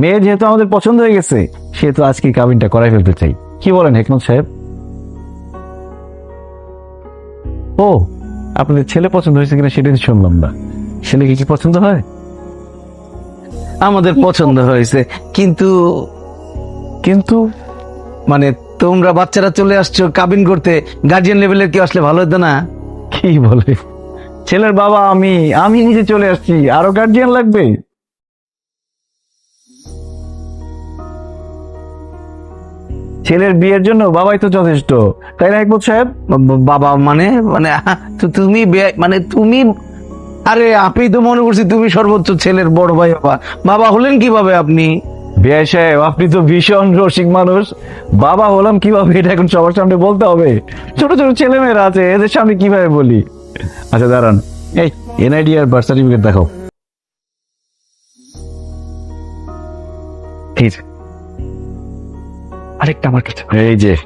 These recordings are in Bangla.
মেয়ে যেহেতু আমাদের পছন্দ হয়ে গেছে, সেহেতু আজকে কাবিনটা করাই ফেলতে চাই। কি বলেন হেকমত সাহেব? ও, আপনাদের ছেলে পছন্দ হয়েছে কিনা সেটা শুনলাম না। ছেলেকে কি পছন্দ হয়? আমাদের পছন্দ হয়েছে, কিন্তু কিন্তু মানে তোমরা বাচ্চারা চলে আসছো কাবিন করতে গার্জিয়ান লেভেলের কেউ আসলে ভালো হতো না? কি বলে? ছেলের বাবা, আমি আমি নিজে চলে আসছি, আরও গার্জিয়ান লাগবে? ছেলের বিয়ের জন্য বাবাই তো যথেষ্ট। তাই না হেকমত সাহেব? বাবা মানে মানে তো তুমি মানে তুমি আরে আপনি তো মনে করছি তুমি সর্বোচ্চ ছেলের বড় ভাই বাবা। বাবা হলেন কীভাবে আপনি? বিআই সাহেব আপনি তো ভীষণ রসিক মানুষ। বাবা হলাম কীভাবে এটা এখন সবার সামনে বলতে হবে। ছোট ছোট ছেলে মেয়েরা আছে এদের সামনে কীভাবে বলি? আচ্ছা দাঁড়ান। এই এনআইডি আর বার্থ সার্টিফিকেট দেখো এই যে, আরেকটা আমার কাছে। এই যে,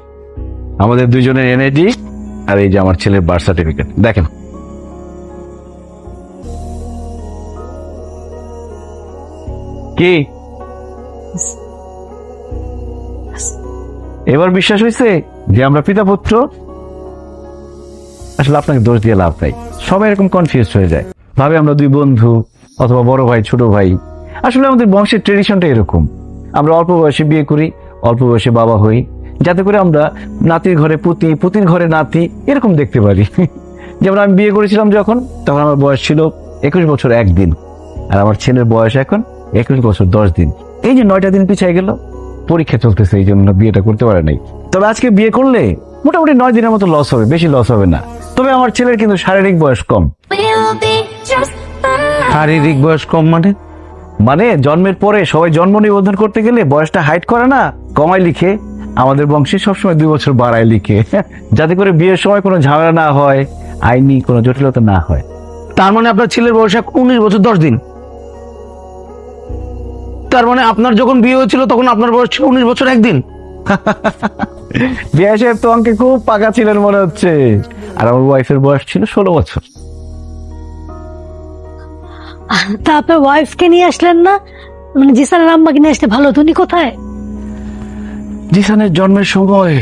আমাদের দুজনের এনআইডি আর এই যে আমার ছেলের বার্থ সার্টিফিকেট দেখেন। কি? এবার বিশ্বাস হয়েছে যে আমরা পিতা পুত্র? আসলে আপনাকে দোষ দিয়ে লাভ নাই। সবাই এরকম কনফিউজ হয়ে যায়। ভাবে আমরা দুই বন্ধু অথবা বড় ভাই, ছোট ভাই। আসলে আমাদের বংশের ট্রেডিশনটা এরকম। আমরা অল্প বয়সে বিয়ে করি অল্প বয়সে বাবা হই যাতে করে আমরা নাতির ঘরে পুতি পুতির ঘরে নাতি এরকম দেখতে পারি। যেমন আমি বিয়ে করেছিলাম যখন তখন আমার বয়স ছিল একুশ বছর একদিন আর আমার ছেলের বয়স এখন একুশ বছর দশ দিন। এই যে নয়টা দিন পিছিয়ে গেল পরীক্ষা চলতেছে এই জন্য বিয়েটা করতে পারে নাই। তবে আজকে বিয়ে করলে মোটামুটি নয় দিনের মতো লস হবে বেশি লস হবে না। তবে আমার ছেলের কিন্তু শারীরিক বয়স কম. শারীরিক বয়স কম মানে? মানে জন্মের পরে সবাই জন্ম নিবন্ধন করতে গেলে বয়সটা হাইট করে না কমায় লিখে আমাদের বংশে সবসময় দুই বছর বাড়ায় লিখে। যাতে করে বিয়ের সময় কোনো ঝামেলা না হয় আইনি কোনো জটিলতা না হয়। তার মানে আপনার ছেলের বয়স উনিশ বছর দশ দিন। তার মানে আপনার যখন বিয়ে হয়েছিল তখন আপনার বয়স ছিল উনিশ বছর একদিন। বিয়ে সাহেব তো আমাকে খুব পাকা ছিলেন মনে হচ্ছে। আর আমার ওয়াইফের বয়স ছিল ষোলো বছর। তা আপনার ওয়াইফকে নিয়ে আসলেন না? মানে জিসানের আম্মাকে নিয়ে আসলে ভালো হতো। উনি কোথায়? জিসানের জন্মের সময়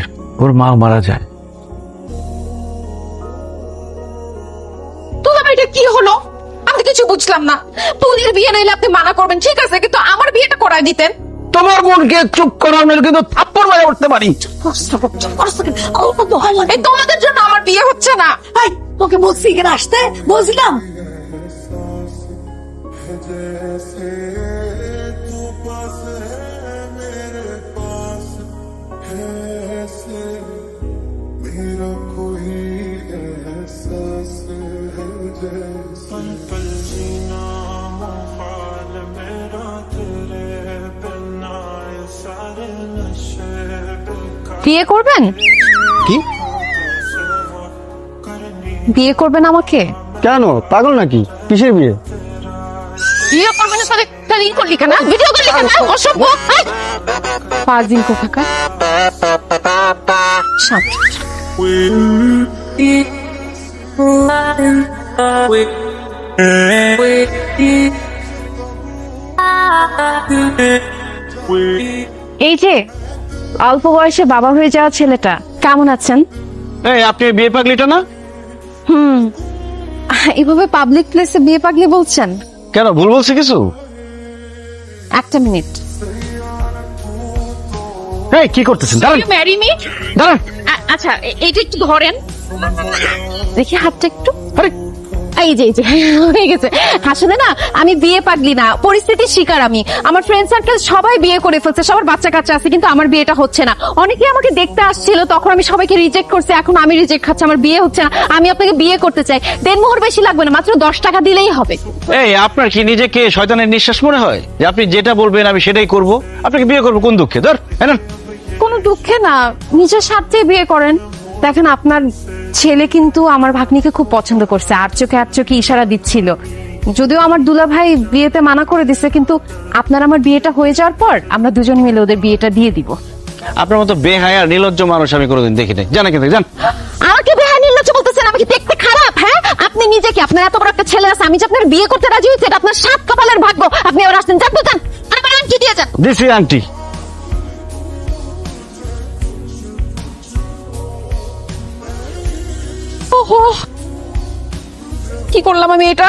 ওর মা মারা যায়। এটা কি হলো? আমি কিছু বুঝলাম না। তুলির বিয়ে নাইলে আপনি মানা করবেন। ঠিক আছে কিন্তু আমার বিয়েটা করায় দিতেন। তোমার বোনকে চুপ করো আমি কিন্তু থাপ্পড় মারে উঠতে পারি। এই তোমাদের জন্য আমার বিয়ে হচ্ছে না। এই, তোকে বলছি এখানে আসতে? বলছিলাম मेरा कोई एहसास है जैसा पल जीना मुहाल मेरा तेरे बिना ये सारे नशे बेकार বিয়ে করবেন কি বিয়ে করবেন আমাকে কেন পাগল নাকি কিসের বিয়ে বিয়ে করবেন না তাহলে তাহলে ই করলি কেন ভিডিও করলি কেন অসভ্য এই! পাঁচ দিন কোথাকার সাত এই যে অল্প বয়সে বাবা হয়ে যাওয়া ছেলেটা কেমন আছেন? এই আপনি বিয়ে পাগলিটা না? হুম এভাবে পাবলিক প্লেসে বিয়ে পাগলি বলছেন? কেন ভুল বলছে কিছু? একটা মিনিট। এই কি করতেছেন? দাঁড়ান। ম্যারি মি দাঁড়ান। আচ্ছা এ- এইটা একটু ধরেন। দেখি হাতটা একটু। আরে। এই যে এই যে হয়ে গেছে। আসলে না আমি বিয়ে পাগলি না পরিস্থিতির শিকার আমি। আমার ফ্রেন্ড সার্কেল সবাই বিয়ে করে ফেলছে সবার বাচ্চা কাচ্চা আছে কিন্তু আমার বিয়েটা হচ্ছে না। অনেকে আমাকে দেখতে আসছিল তখন আমি সবাইকে রিজেক্ট করছি এখন আমি রিজেক্ট খাচ্ছি আমার বিয়ে হচ্ছে না আমি আপনাকে বিয়ে করতে চাই। দেড়মোহর বেশি লাগবে না মাত্র দশ টাকা দিলেই হবে। এই আপনার কি নিজেকে শয়তানের নিঃশ্বাস মনে হয়? যে আপনি যেটা বলবেন আমি সেটাই করব। আপনাকে বিয়ে করব কোন দুঃখে? ধর হ্যাঁ কোনো দুঃখে না নিজের স্বার্থে বিয়ে করেন। দেখেন আপনার ছেলে কিন্তু আমার ভাগ্নিকে খুব পছন্দ করছে আর চোখে আর চোখে ইশারা দিচ্ছিল। যদিও আমার দুলা ভাই বিয়েতে মানা করে দিছে কিন্তু আপনার আমার বিয়েটা হয়ে যাওয়ার পর আমরা দুজন মিলে ওদের বিয়েটা দিয়ে দিব। আপনার মতো বেহায়া নির্লজ্জ মানুষ আমি কোনোদিন দেখি নাই জানা কিন্তু জান আমাকে বেহায় নির্লজ্জ বলতেছেন আমাকে দেখতে খারাপ হ্যাঁ? আপনি নিজে কি আপনার এত বড় একটা ছেলে আছে আমি যে আপনার বিয়ে করতে রাজি হয়েছি এটা আপনার সাত কপালের ভাগ্য। আপনি এবার আসছেন যান আরে বাড়ি আংটি দিয়ে যান। দিছি আংটি কি করলাম আমি এটা?